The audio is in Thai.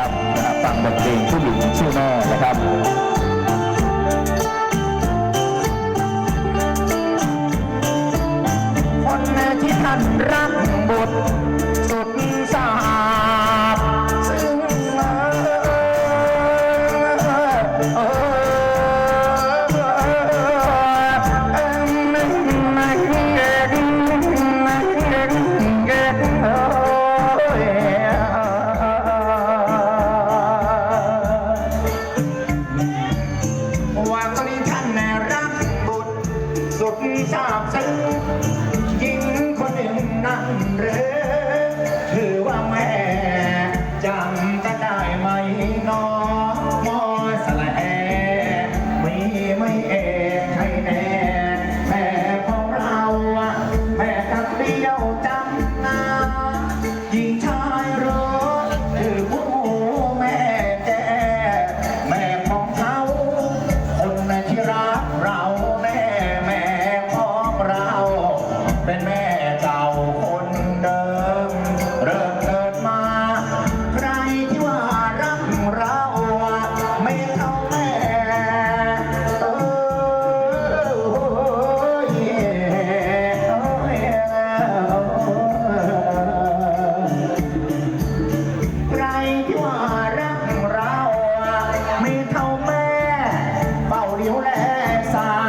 นะครับนะครับฟังบทเพลงผู้หญิงชื่อแม่นะครับคนที่ท่านรักบุตร ดสาบซึ้งหญิงคนหนึ่งนั่นหรือ เป็นแม่เก่าคนเดิม เริ่มเกิดมา ใครที่ว่ารักเราไม่เท่าแม่เออใครที่ว่ารักเราไม่เท่าแม่เป่าเดียวแลสา